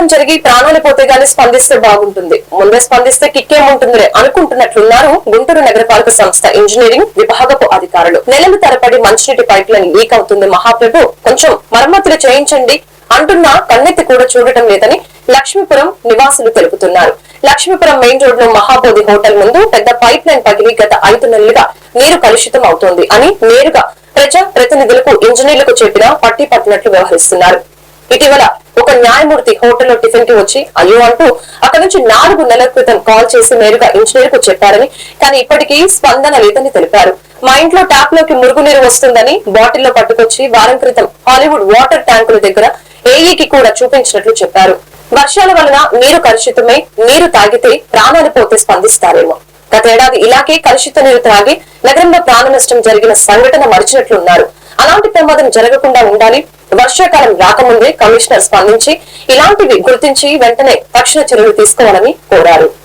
ప్రమాదం జరిగి ప్రాణాలు పోతే గానీ స్పందిస్తే బాగుంటుంది. ముందే స్పందిస్తే కిక్కేముంటుందిలే అనుకుంటున్నట్లున్నారు గుంటూరు నగరపాలక సంస్థ ఇంజనీరింగ్ విభాగపు అధికారులు. నెలల తరబడి మంచినీటి పైప్ లైన్ లీక్ అవుతుంది మహాప్రభు. కొంచెం మరమ్మతులు చేయించండి అంటున్నా కన్నెత్తి కూడా చూడటం లేదని లక్ష్మీపురం నివాసులు తెలుపుతున్నారు. లక్ష్మీపురం మెయిన్ రోడ్లో మహాబోధి హోటల్ ముందు పెద్ద పైప్ లైన్ పగిలి గత ఐదు నెలలుగా నీరు కలుషితం అవుతోంది అని నేరుగా ప్రజా ప్రతినిధులకు ఇంజనీర్లకు చెప్పినా పట్టి పట్టినట్లు వ్యవహరిస్తున్నారు. ఇటీవల ఒక న్యాయమూర్తి హోటల్లో టిఫిన్కి వచ్చి అయ్యో అంటూ అక్కడ నుంచి నాలుగు నెలల క్రితం కాల్ చేసి నేరుగా ఇంజనీర్కు చెప్పారని కానీ ఇప్పటికీ స్పందన లేదని తెలిపారు. మా ఇంట్లో ట్యాప్లోకి మురుగునీరు వస్తుందని బాటిల్లో పట్టుకొచ్చి వారం క్రితం హాలీవుడ్ వాటర్ ట్యాంకుల దగ్గర ఏఈకి కూడా చూపించినట్లు చెప్పారు. వర్షాల వలన నీరు కలుషితమై నీరు తాగితే ప్రాణాలు పోతే స్పందిస్తారేమో. గతేడాది ఇలాగే కలుషిత నీరు త్రాగి నగరంలో ప్రాణ నష్టం జరిగిన సంఘటన మరిచినట్లున్నారు. అలాంటి ప్రమాదం జరగకుండా ఉండాలి వర్షాకాలం రాకముందే కమిషనర్ స్పందించి ఇలాంటివి గుర్తించి వెంటనే తక్షణ చర్యలు తీసుకోవాలని కోరారు.